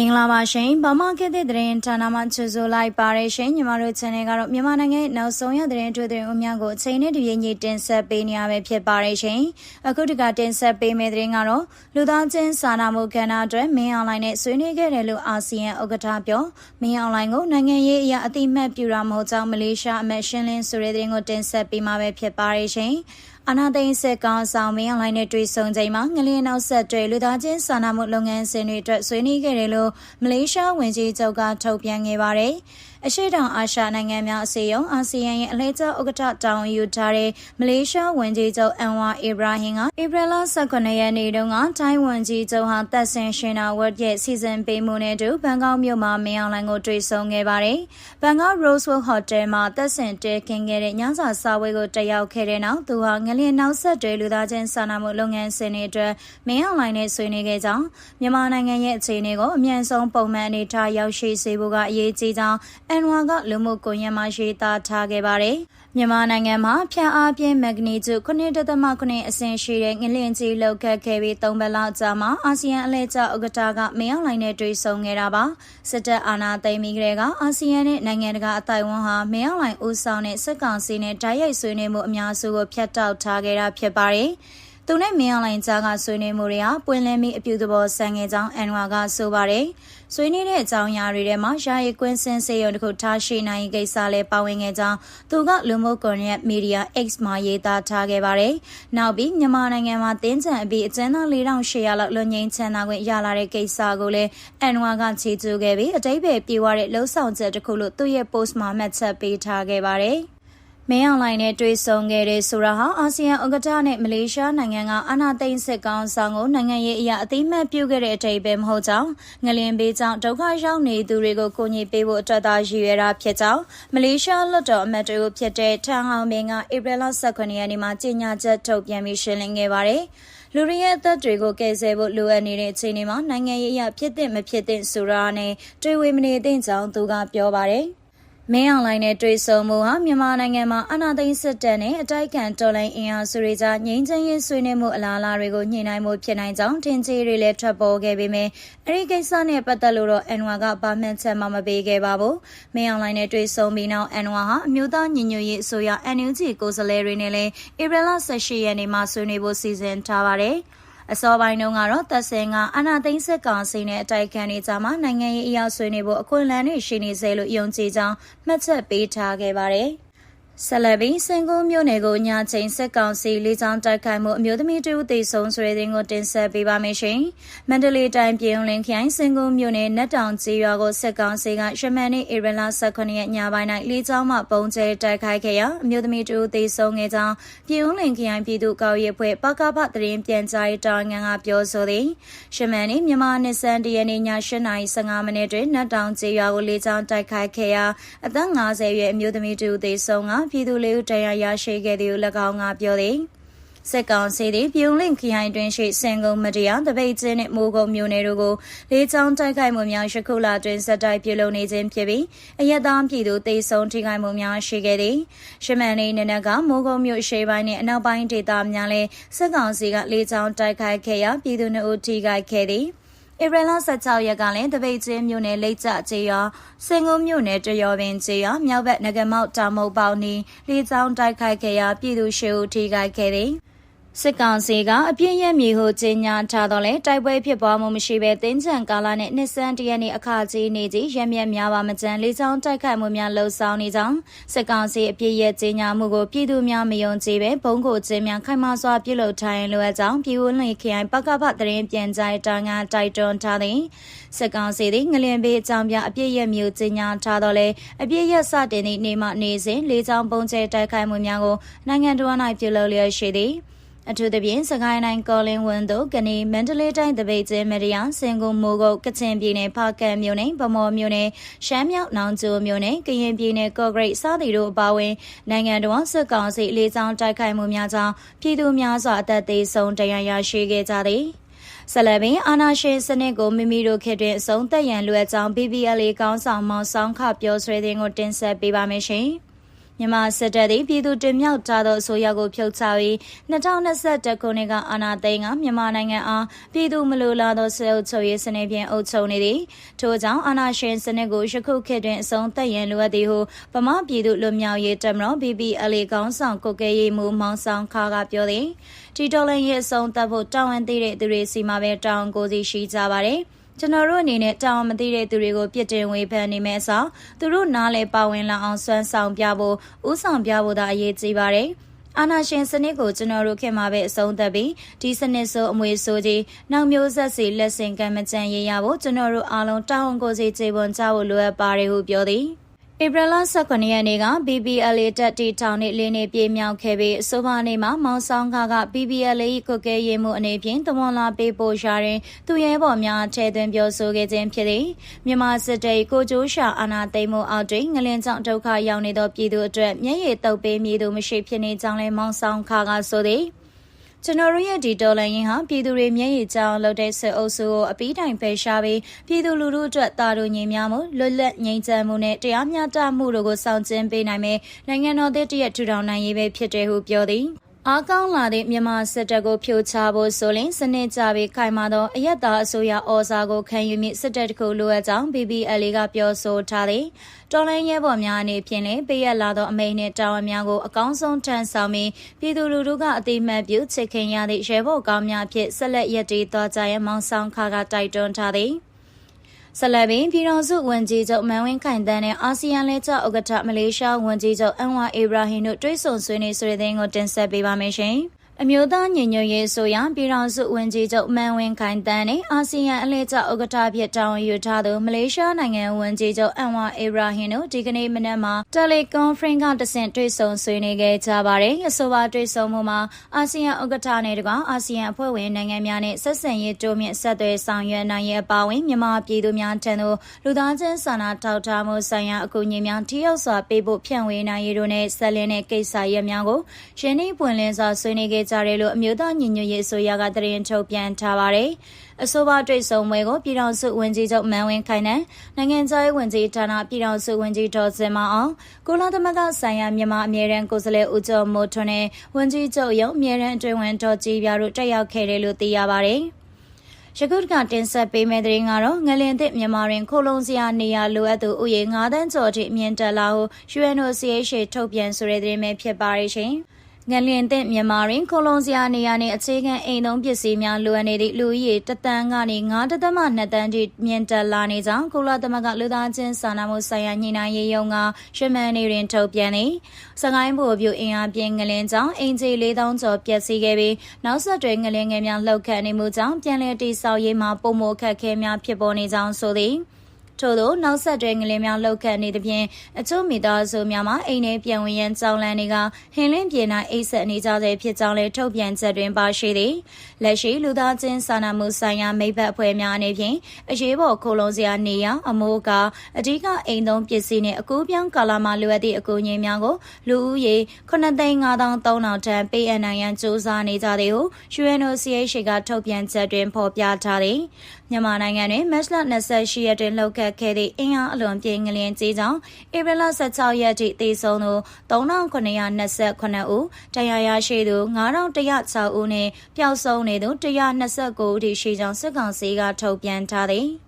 မင်္ဂလာပါရှင်ဗမာခေတ်သစ်သတင်းဌာနမှကြိုဆိုလိုက်ပါရရှင်ညီမတို့ channel ကတော့မြန်မာနိုင်ငံရဲ့နောက်ဆုံးရသတင်းထွေသတင်းအများကိုအချိန်နဲ့တပြေးညီတင်ဆက်ပေးနေရပဲဖြစ်ပါရရှင်အခုတကတင်ဆက်ပေးမယ့်သတင်းကတော့လူသားချင်းစာနာမှုကဏ္ဍအတွက်မင်းအွန်လိုင်းနဲ့ဆွေးနွေးခဲ့တယ်လို့အာဆီယံဥက္ကဋ္ဌပြောမင်းအွန်လိုင်းကိုနိုင်ငံရေးအရာအတိမတ်ပြူတာမဟုတ်ကြောင်းမလေးရှားအမတ်ရှင်းလင်းဆိုတဲ့သတင်းကိုတင်ဆက်ပေးမှာပဲဖြစ်ပါရရှင် အနာသိန်းစစ်ကောင်ဆောင်မင်းအွန်လိုင်းနဲ့တွေ့ဆုံချိန်မှာငလျင်နောက်ဆက်တွဲလူသားချင်းစာနာမှုလုပ်ငန်းစဉ်တွေအတွက်ဆွေးနွေးခဲ့တယ်လို့မလေးရှားဝန်ကြီးချုပ်ကထုတ်ပြန်ခဲ့ပါတယ်။အရှိတောင်အာရှနိုင်ငံများအစည်းအရုံးအာဆီယံရဲ့အလှည့်ကျဥက္ကဋ္ဌတောင်းယူထားတဲ့မလေးရှားဝန်ကြီးချုပ်အန်ဝါအီဘရာဟင်ကဧပြီလ18ရက်နေ့တုန်းကထိုင်းဝန်ကြီးချုပ်ဟာတက်ဆင်ရှင်နာဝတ်ရဲ့စီစဉ်ပေးမှုနဲ့တူဘန်ကောက်မြို့မှာမင်းအောင်လှိုင်ကိုတွေ့ဆုံခဲ့ပါတယ်။ဘန်ကောက် Rosewood Hotel မှာတက်ဆင်တဲခင်းခဲ့တဲ့ညစာစားပွဲကိုတက်ရောက်ခဲ့တဲ့နောက်သူဟာငလျင်နောက်ဆက်တွဲလူသားချင်းစာနာမှုလုပ်ငန်းစဉ်တွေအတွက်မင်းအောင်လှိုင်နဲ့ဆွေးနွေးခဲ့ကြောင်းမြန်မာနိုင်ငံရဲ့အခြေအနေကိုအမြန်ဆုံးပုံမှန်အနေထားရောက်ရှိစေဖို့ကအရေးကြီးကြောင်းအန်ဝါကလူမှုကွန်ရက်မှာရေးသားထားခဲ့ပါတယ်။မြန်မာနိုင်ငံမှာဖျက်အားပြင်းမက်ဂနီကျူ9.9အဆင့်ရှိတဲ့ငလျင်ကြီးလောက်ခတ်ခဲ့ပြီး၃ပတ်လောက်ကြာမှာအာဆီယံအလဲကျဥက္ကဋ္ဌကမင်းအောင်လှိုင်နဲ့တွေ့ဆုံခဲ့တာပါ။စစ်တပ်အာဏာသိမ်းပြီးကတည်းကအာဆီယံနဲ့နိုင်ငံတကာအတိုင်းအဝန်ဟာမင်းအောင်လှိုင်ဦးဆောင်တဲ့စစ်ကောင်စီနဲ့တိုက်ရိုက်ဆွေးနွေးမှုအများစုကိုဖျက်တောက်ထားခဲ့တာဖြစ်ပါတယ်။သူနဲ့မင်းအောင်လိုင်ကြားကဆွေးနွေးမှုတွေဟာပွင့်လင်းပြီးအပြုသဘောဆန်ခဲ့ကြောင်းအန်ဝါကဆိုပါတယ်။ ဆွေးနွေးတဲ့အကြောင်းအရာတွေထဲမှာယာယီကွင်းစင်စေရုံတစ်ခုထားရှိနိုင်ကိစ္စလည်းပါဝင်ခဲ့ကြောင်းသူကလူမှုကွန်ရက်မီဒီယာ X မှာရေးသားထားခဲ့ပါတယ်။နောက်ပြီးမြန်မာနိုင်ငံမှာတင်းကျပ်အပြီးအကျဉ်းသား4800လောက်လွန်ငင်းချမ်းသာခွင့်ရလာတဲ့ကိစ္စကိုလည်းအန်ဝါကချီးကျူးခဲ့ပြီးအတိတ်ပဲပြေဝတဲ့လှုပ်ဆောင်ချက်တစ်ခုလို့သူ့ရဲ့ post မှာမှတ်ချက်ပေးထားခဲ့ပါတယ်။ မင်းအောင်လှိုင်နဲ့တွေ့ဆုံခဲ့တဲ့ဆိုတာဟာအာဆီယံဥက္ကဋ္ဌနဲ့မလေးရှားနိုင်ငံကအာဏာသိမ်းစစ်ကောင်ဆောင်ကိုနိုင်ငံရေးအရာအသိမှတ်ပြုခဲ့တဲ့အထိပ္ပယ်မဟုတ်ကြောင်းငလင်ပေးကြောင်းဒုက္ခရောက်နေသူတွေကိုကိုညီပေးဖို့အတွက်သာရည်ရွယ်တာဖြစ်ကြောင်းမလေးရှားလွှတ်တော်အမတ်တို့ဖြစ်တဲ့ထန်အောင်မင်းကဧပြီလ18ရက်နေ့မှာကြေညာချက်ထုတ်ပြန်ပြီးရှင်းလင်းခဲ့ပါတယ်။လူတွေရဲ့အသက်တွေကိုကယ်ဆယ်ဖို့လိုအပ်နေတဲ့အခြေအနေမှာနိုင်ငံရေးအရာဖြစ်တဲ့မဖြစ်တဲ့ဆိုတာနဲ့တွေ့ဝေမနေသင့်ကြောင်းသူကပြောပါတယ်။ မင်းအောင်လိုင်းနဲ့တွေ့ဆုံမှုဟာမြန်မာနိုင်ငံမှာအာဏာသိမ်းစစ်တပ်နဲ့အတိုက်ခံတော်လှန်အင်အားစုတွေကြားငြိမ်းချမ်းရေးဆွေးနွေးမှုအလားအလာတွေကိုညှိနှိုင်းမှုဖြစ်နိုင်ကြောင်းတင်ကြီးတွေလည်းထွက်ပေါ်ခဲ့ပေမဲ့အဲဒီကိစ္စနဲ့ပတ်သက်လို့တော့အန်ဝါကဘာမှချက်မှမပေးခဲ့ပါဘူး။မင်းအောင်လိုင်းနဲ့တွေ့ဆုံပြီးနောက်အန်ဝါဟာအမျိုးသားညီညွတ်ရေးအစိုးရ NUG ကိုယ်စားလှယ်တွေနဲ့လည်းဧပြီလ18ရက်နေ့မှာဆွေးနွေးဖို့စီစဉ်ထားပါတယ်။ အစောပိုင်းတုန်းကတော့သက်စင်ကအနာသိန်းစစ်ကောင်စီနဲ့အတိုက်ခံနေကြမှာနိုင်ငံရေးအရာဆွေးနွေးဖို့အခွင့်အလမ်းတွေရှိနေစေလို့ယုံကြည်ကြောင်းမှတ်ချက်ပေးထားခဲ့ပါတယ်။ ဆလဘီစင်ကူးမြို့နယ်ကိုညချင်းစစ်ကောင်စီလေးချောင်းတိုက်ခိုက်မှုအမျိုးသမီးတူသေဆုံးဆိုတဲ့တင်ကိုတင်ဆက်ပေးပါမယ်ရှင်။မန္တလေးတိုင်းပြည်ုံလင်းခိုင်စင်ကူးမြို့နယ်နတ်တောင်ကြီးရွာကိုစစ်ကောင်စီကရှမန်နေဧပြီလ18ရက်ညပိုင်း၌လေးချောင်းမှပုံကျဲတိုက်ခိုက်ခဲ့ရာအမျိုးသမီးတူသေဆုံးခဲ့ကြောင်းပြည်ုံလင်းခိုင်ပြည်သူ့ကောက်ရေးဖွဲ့ပကဖတရင်ပြန်ကြားတောင်းငန်းကပြောဆိုသည်။ရှမန်နေမြန်မာနှစ်စန်တရနေ့ည8:15မိနစ်တွင်နတ်တောင်ကြီးရွာကိုလေးချောင်းတိုက်ခိုက်ခဲ့ရာအသက်50ရွယ်အမျိုးသမီးတူသေဆုံးကပြည်သူလေးဦးတရားရရှိခဲ့သည်ဟု၎င်းကပြောသည်စစ်ကောင်စီသည်ပြုံလင့်ခရိုင်တွင်ရှိစင်ကုန်းမတရားတပိတ်ချင်းနှင့်မိုးကုန်းမြို့နယ်တို့ကိုလေးချောင်းတိုက်ခိုက်မှုများယခုလတွင်ဆက်တိုက်ပြုလုပ်နေခြင်းဖြစ်ပြီးအယက်သားပြည်သူတေဆုံးထိခိုက်မှုများရှိခဲ့သည်ရှမန်နေနနက်ကမိုးကုန်းမြို့ရှေးပိုင်းနှင့်အနောက်ပိုင်းဒေသများလည်းစစ်ကောင်စီကလေးချောင်းတိုက်ခိုက်ခဲ့ရာပြည်သူနှုတ်ထိခိုက်ခဲ့သည် ဧပြီလ16ရက်ကလည်းတပိတ်ချင်းမြို့နယ်လိတ်ကျကျေးရွာစင်ကုန်းမြို့နယ်တရောပင်ကျေးရွာမြောက်ဘက်ငကမောက်တာမုတ်ပေါနီလေးချောင်းတိုက်ခိုက်ခဲ့ရာပြည်သူရှေ့ဦးထိခိုက်ခဲ့သည် စစ်ကောင်စီကအပြင်းရမြေဟုကြေညာထားတော့လဲတိုက်ပွဲဖြစ်ပွားမှုမရှိဘဲတင်းချံကာလနဲ့နှစ်ဆန်းတရက်နေ့အခါကြီးနေကြီးရမြက်များပါမကြမ်းလေးချောင်းတိုက်ခိုက်မှုများလှုံ့ဆော်နေကြောင်းစစ်ကောင်စီအပြည့်ရဲ့ကြေညာမှုကိုပြည်သူများမယုံကြည်ပဲဘုံကိုကျင်းများခိုင်မာစွာပြုလုပ်ထိုင်လိုအပ်ကြောင်းပြည်ဦးလင်ခရိုင်ပကပသတင်းပြန်ကြားတာငါတိုက်တွန်းထားသည်စစ်ကောင်စီသည်ငလျင်ဘေးအကြောင်းပြအပြည့်ရဲ့မျိုးကြေညာထားတော့လဲအပြည့်ရဲ့စတင်သည့်နေ့မှနေစဉ်လေးချောင်းပုံကျဲတိုက်ခိုက်မှုများကိုနိုင်ငံတော်၌ပြုလုပ်လျက်ရှိသည် အထူးသဖြင့်စကိုင်းတိုင်းကောလင်းဝန်းတို့ကနေမန္တလေးတိုင်းတပိတ်ကျင်းမရယာစင်ကုန်မိုးကုတ်ကချင်ပြည်နယ်ဖားကတ်မြို့နယ်ဗမော်မြို့နယ်ရှမ်းမြောက်နောင်ကျိုမြို့နယ်ကရင်ပြည်နယ်ကော့ဂရိတ်စသည်တို့အပါအဝင်နိုင်ငံတော်စစ်ကောင်စီလေးချောင်းတိုက်ခိုက်မှုများကြောင့်ပြည်သူများစွာအသက်သေးဆုံးတရားရရှိခဲ့ကြသည်ဆလဘင်အာနာရှင်စနစ်ကိုမိမိတို့ခေတ်တွင်အဆုံးသက်ရန်လိုအပ်ကြောင်း BBL ကောင်းဆောင်မောင်ဆောင်ခပြောဆွဲတဲ့ကိုတင်ဆက်ပေးပါမယ်ရှင်။ မြန်မာစစ်တပ်သည်ပြည်သူတင်မြှောက်ထားသောအစိုးရကိုဖြုတ်ချပြီး2021ခုနှစ်ကအာဏာသိမ်းကမြန်မာနိုင်ငံအားပြည်သူမလိုလားသောစစ်အုပ်ချုပ်ရေးစနစ်ဖြင့်အုပ်ချုပ်နေသည်ထို့ကြောင့်အာဏာရှင်စနစ်ကိုယခုခေတ်တွင်အဆုံးသတ်ရန်လိုအပ်သည်ဟုဗမာပြည်သူလွတ်မြောက်ရေးတပ်မတော် BBLA ကောင်းဆောင်ကုတ်ကဲရေးမှူးမောင်ဆောင်ခါကပြောသည်တီတော်လန်ရဲ့အဆုံးသတ်ဖို့တာဝန်သိတဲ့သူတွေစီမှာပဲတာဝန်ကိုစီရှိကြပါတယ် ကျွန်တော်တို့အနေနဲ့တောင်းမသိတဲ့သူတွေကိုပြစ်တင်ဝေဖန်နေမယ်ဆိုသူတို့နားလေပါဝင်လာအောင်ဆွမ်းဆောင်ပြဖို့ဥဆောင်ပြဖို့သာအရေးကြီးပါတယ်အာနာရှင်စနစ်ကိုကျွန်တော်တို့ခင်မှာပဲအဆုံးသတ်ပြီးဒီစနစ်ဆိုအမွေဆိုကြီးနောက်မျိုးဆက်စီလက်ဆင့်ကမ်းမကြံရရဖို့ကျွန်တော်တို့အားလုံးတောင်းကိုစီခြေပွန်ကြဖို့လိုအပ်ပါတယ်ဟုပြောသည် ဧပြီလ18ရက်နေ့က BBLA တက်တီထောင်နဲ့လင်းနေပြေးမြောက်ခဲ့ပြီးအဆိုပါနေ့မှာမောင်ဆောင်ခါက BBLA ၏ကုတ်ကဲရေးမှုအနေဖြင့်တမွန်လာပေးပို့ရှာရင်သူရဲဘော်များထဲသွင်းပြောဆိုခဲ့ခြင်းဖြစ်သည်မြန်မာစစ်တပ်ကိုကြိုးရှာအာဏာသိမ်းမှုအောက်တွင်ငလင်ကြောင့်ဒုက္ခရောက်နေသောပြည်သူအတွက်မျက်ရည်တုပ်ပေးမည်သူမရှိဖြစ်နေကြောင်းလည်းမောင်ဆောင်ခါကဆိုသည် ကျွန်တော်တို့ရဲ့ဒီဒေါ်လာရင်းဟာပြည်သူတွေမျက်ရည်ကြောင်လုပ်တဲ့စစ်အုပ်စုကိုအပီးတိုင်ဖယ်ရှားပြီးပြည်သူလူထုအတွက်တာတို့ညီများမှုလွတ်လပ်ငြိမ်းချမ်းမှုနဲ့တရားမျှတမှုတို့ကိုဆောင်ကျဉ်ပေးနိုင်မယ်နိုင်ငံတော်သစ်တရက်ထူထောင်နိုင်ရေးပဲဖြစ်တယ်ဟုပြောသည် အားကောင်းလာတဲ့မြန်မာစစ်တပ်ကိုဖြိုချဖို့ဆိုရင်စနစ်ကြပြီးခိုင်မာသောအယက်သားအစိုးရဩဇာကိုခံယူမိစစ်တပ်တခုလိုအပ်ကြောင်း BBL ကပြောဆိုထားသည်တော်လိုင်းရဲဘော်များအနေဖြင့်လည်းပေးရလာသောအမိန့်နှင့်တာဝန်များကိုအကောင်းဆုံးထမ်းဆောင်ပြီးပြည်သူလူထုကအသိမှတ်ပြုချစ်ခင်ရသည့်ရဲဘော်ကောင်းများဖြင့်ဆက်လက်ရည်တည်သွားကြရန်မောင်ဆောင်ခါကတိုက်တွန်းထားသည် ဆက်လက်ပြီးပြည်တော်စုဝန်ကြီးချုပ်မန်ဝင်းခိုင်တန်းနဲ့အာဆီယံလက်ကျဥက္ကဋ္ဌမလေးရှားဝန်ကြီးချုပ်အန်ဝါအေဘရာဟင်တို့တွဲဆုံဆွေးနွေးဆိုတဲ့တဲ့ကိုတင်ဆက်ပေးပါမယ်ရှင်။ အမျိုးသားညီညွတ်ရေးဆိုရပြည်ထောင်စုဝန်ကြီးချုပ်မန်ဝင်းခိုင်တန်းနဲ့အာဆီယံအလှည့်ကျဥက္ကဋ္ဌဖြစ်တောင်းယူထားသူမလေးရှားနိုင်ငံဝန်ကြီးချုပ်အန်ဝါအေဘရာဟင်တို့ဒီကနေ့မနက်မှာတယ်လီကွန်ဖရင့်ကတဆင့်တွေ့ဆုံဆွေးနွေးခဲ့ကြပါတယ်။အဆိုပါတွေ့ဆုံမှုမှာအာဆီယံဥက္ကဋ္ဌနဲ့တကွအာဆီယံအဖွဲ့ဝင်နိုင်ငံများနဲ့ဆက်ဆံရေးတိုးမြင့်ဆက်သွယ်ဆောင်ရွက်နိုင်ရေးအပါအဝင်မြန်မာပြည်သူများထံသို့လူသားချင်းစာနာထောက်ထားမှုဆိုင်ရာအကူအညီများထိရောက်စွာပေးဖို့ဖြန့်ဝေနိုင်ရေးတို့နဲ့ဆက်လင်းတဲ့ကိစ္စရပ်များကိုရှင်းနှီးပွင့်လင်းစွာဆွေးနွေးခဲ့ကြတယ်လို့အမျိုးသားညီညွတ်ရေးအစိုးရကသတင်းထုတ်ပြန်ထားပါတယ်။အဆိုပါတွေ့ဆုံပွဲကိုပြည်ထောင်စုဝန်ကြီးချုပ်မန်ဝင်းခိုင်နဲ့နိုင်ငံခြားရေးဝန်ကြီးဌာနပြည်ထောင်စုဝန်ကြီးဒေါ်စင်မအောင်ကိုလာသမဂဆိုင်ရာမြန်မာအမြဲတမ်းကိုယ်စားလှယ်ဦးကျော်မိုးထွန်းနဲ့ဝန်ကြီးချုပ်ရုံးအမြဲတမ်းအတွင်းဝန်ဒေါ်ကြည်ပြတို့တက်ရောက်ခဲ့တယ်လို့သိရပါတယ်။ယခုကတင်ဆက်ပေးမယ့်သတင်းကတော့ငလင်သစ်မြန်မာရင်ခိုလုံစရာနေရာလိုအပ်သူဥယေ9တန်းကျော်ထိမြင့်တက်လာဟု UNOCHA ထုတ်ပြန်ဆိုတဲ့သတင်းပဲဖြစ်ပါရဲ့ရှင်။ ငလျင်သင့်မြန်မာတွင်ခိုလုံစရာနေရာနှင့်အခြေခံအိမ်သုံးပစ္စည်းများလိုအပ်နေသည့်လူဦးရေတသန်းကနေ9တသမ2တန်းထိမြင့်တက်လာနေကြောင်းကုလသမဂ္ဂလူသားချင်းစာနာမှုဆိုင်ရာညှိနှိုင်းရေးရုံးကရှမန်နေတွင်ထုတ်ပြန်သည်။စကိုင်းဘူပြူအင်အားပြင်းငလျင်ကြောင့်အင်ဂျီ4000ကျော်ပျက်စီးခဲ့ပြီးနောက်ဆက်တွဲငလျင်ငယ်များလှုပ်ခတ်နေမှုကြောင့်ပြန်လည်တည်ဆောက်ရေးမှာပုံမခက်ခဲများဖြစ်ပေါ်နေကြောင်းဆိုသည်။ ထို့သောနောက်ဆက်တွဲငလင်းများလှုပ်ခတ်နေသဖြင့်အချို့မိသားစုများမှာအိမ်ထဲပြန်ဝင်ရန်ကြောင်းလန့်တွေကဟင်းလင်းပြေနိုင်အိတ်ဆက်နေကြတဲ့ဖြစ်ကြောင်းလည်းထုတ်ပြန်ချက်တွင်ပါရှိသည်လက်ရှိလူသားချင်းစာနာမှုဆိုင်ရာမိဘအဖွဲ့များအနေဖြင့်အရေးပေါ်ခိုလုံစရာနေရာအမိုးကအဓိကအိမ်သုံးပစ္စည်းနှင့်အကူပြောင်းကာလာမှာလိုအပ်သည့်အကူအညီများကိုလူဦးရေ9,5300ထံပေးအပ်နိုင်ရန်စူးစမ်းနေကြသည်ဟု UNOCHA ကထုတ်ပြန်ချက်တွင်ဖော်ပြထားသည် မြန်မာနိုင်ငံတွင်မတ်လ28ရက်တွင်လှုပ်ခတ်ခဲ့သည့်အင်အားအလွန်ပြင်းငလျင်ကြီးကြောင့်ဧပြီလ16ရက်ထိသေဆုံးသူ3929ဦးတရားရရှိသူ9106ဦးနှင့်ပျောက်ဆုံးနေသူ129ဦးထိရှိကြောင်းစစ်ကောင်စီကထုတ်ပြန်ထားသည်။